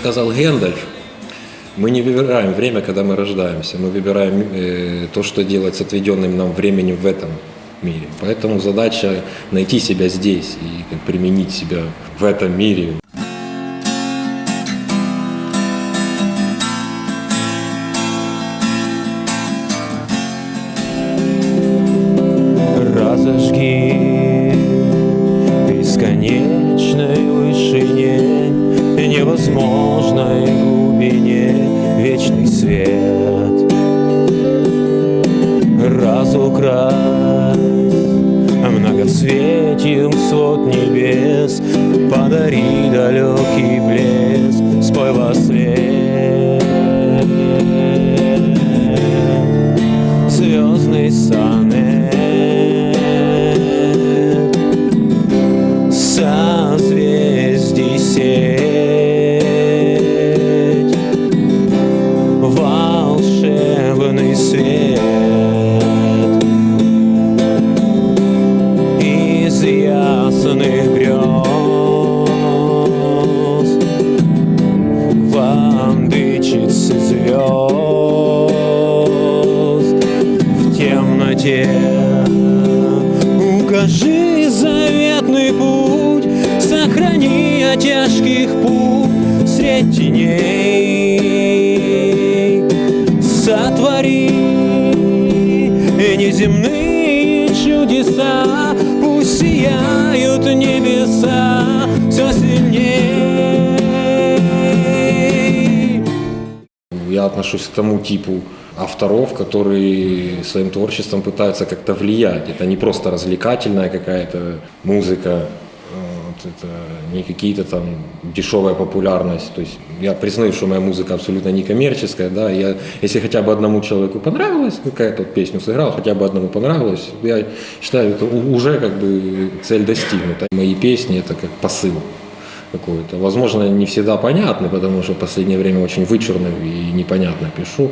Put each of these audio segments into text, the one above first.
сказал Гендальф, мы не выбираем время, когда мы рождаемся, мы выбираем э, то, что делать с отведенным нам временем в этом мире. Поэтому задача найти себя здесь и применить себя в этом мире. Дычится звезд в темноте. Укажи заветный путь, сохрани от тяжких путь средь теней. Сотвори неземные чудеса, пусть сияют небеса отношусь к тому типу авторов, которые своим творчеством пытаются как-то влиять. Это не просто развлекательная какая-то музыка, э, вот это не какие-то там дешевая популярность. То есть я признаю, что моя музыка абсолютно не коммерческая, да, я, если хотя бы одному человеку понравилась какая-то песню сыграл, хотя бы одному понравилось, я считаю, это уже как бы цель достигнута. Мои песни это как посыл какой-то. Возможно, не всегда понятный, потому что в последнее время очень вычурно и непонятно пишу.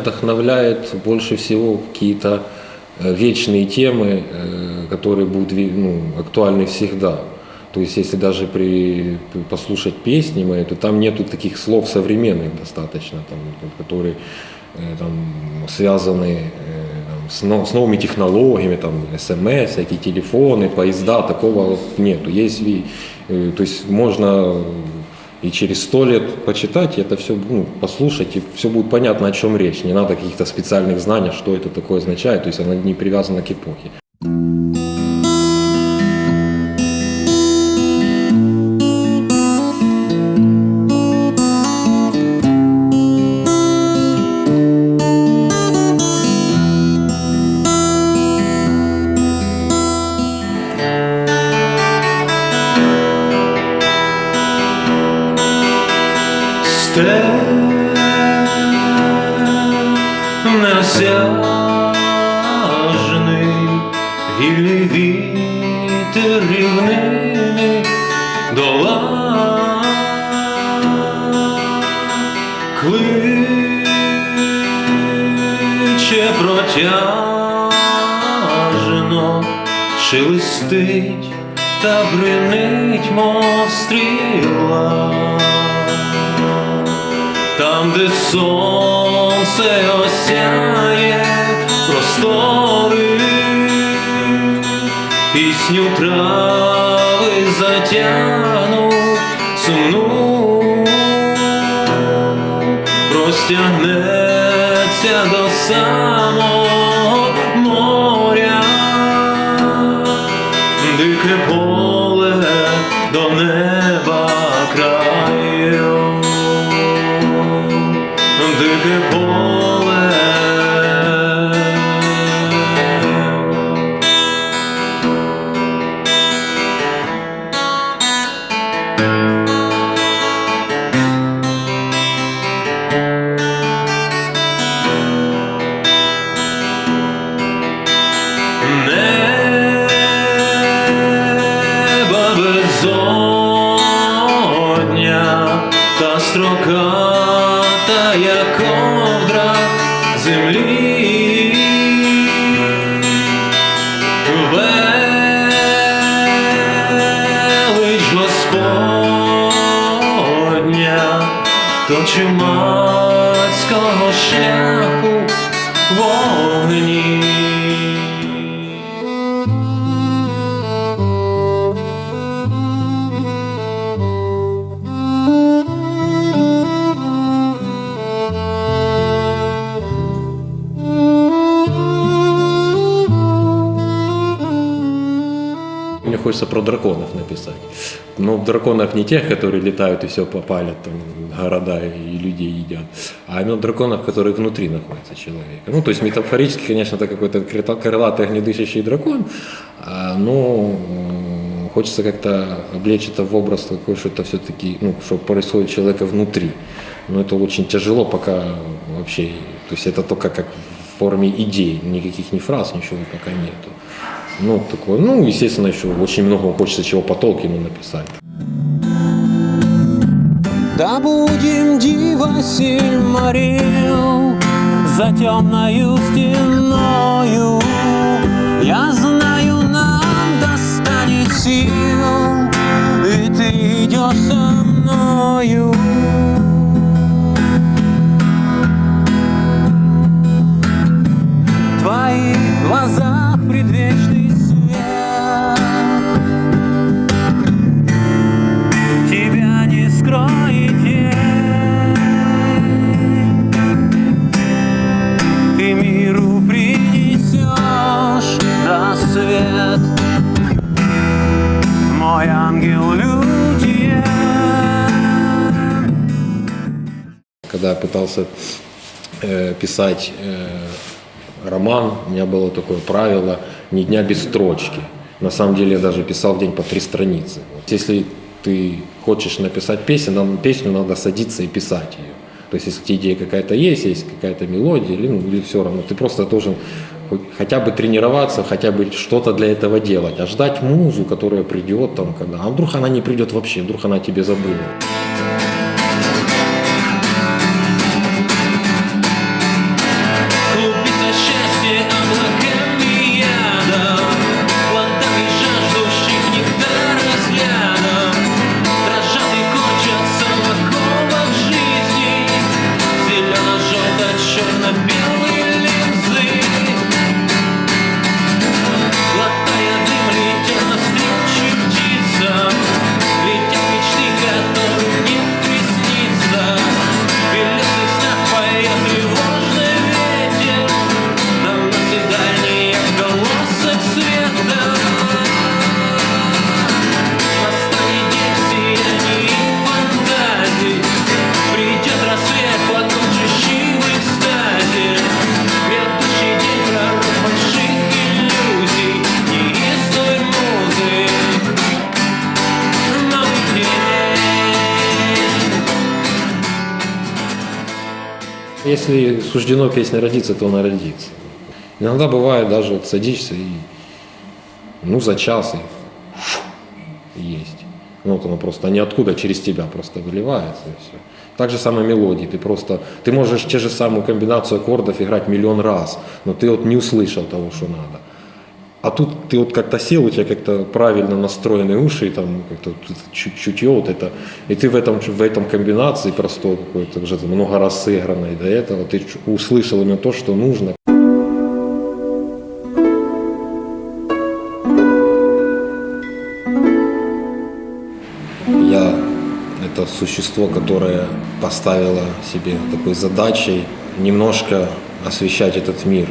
Вдохновляет больше всего какие-то э, вечные темы, э, которые будут ну, актуальны всегда. То есть, если даже при, послушать песни мои, то там нету таких слов современных достаточно, там, которые э, там, связаны там, с, но- с новыми технологиями, там, смс, всякие телефоны, поезда, такого нету. Есть, то есть можно и через сто лет почитать, это все ну, послушать, и все будет понятно, о чем речь. Не надо каких-то специальных знаний, что это такое означает, то есть она не привязана к эпохе. Вільний вітер рівнини дола кличе протяжно, шелестить та бринить мов стріла. Там, де сонце осяє простори, пісню трави затягнуть сумну, простягнеться до самого моря, дике поле до неба чумацького шляху вогні. Мне хочется про драконов написать. Но в драконах не тех, которые летают и все попалят, там, города и людей едят, а именно драконов, которые внутри находятся человека. Ну, то есть метафорически, конечно, это какой-то крылатый огнедышащий дракон, а, но хочется как-то облечь это в образ такой, что это все-таки, ну, что происходит человека внутри. Но это очень тяжело пока вообще, то есть это только как в форме идей, никаких ни фраз, ничего пока нету. Ну, такое, ну, естественно, еще очень много хочется чего по Толкину написать. Да будем дива Сильмарил за темною стеною. Я знаю, нам достанет сил, и ты идешь со мною. Ангел Лютия. Когда я пытался э, писать э, роман, у меня было такое правило ни дня без строчки. На самом деле я даже писал в день по три страницы. Вот Если ты хочешь написать песню, нам, песню надо садиться и писать ее. То есть если идея какая-то есть, есть какая-то мелодия, или, ну, или все равно, ты просто должен хотя бы тренироваться, хотя бы что-то для этого делать, а ждать музу, которая придет там, когда, а вдруг она не придет вообще, вдруг она тебе забыла. Если суждено песня родиться, то она родится. Иногда бывает даже вот садишься и ну за час и есть. Ну вот оно просто ниоткуда через тебя просто выливается и все. Так же самое мелодии. Ты просто, ты можешь те же самую комбинацию аккордов играть миллион раз, но ты вот не услышал того, что надо. А тут ты вот как-то сел, у тебя как-то правильно настроенные уши, и там как-то чутье вот это, и ты в этом, в этом комбинации простой какой-то, уже много раз сыгранной до этого, ты услышал именно то, что нужно. Я это существо, которое поставило себе такой задачей немножко освещать этот мир.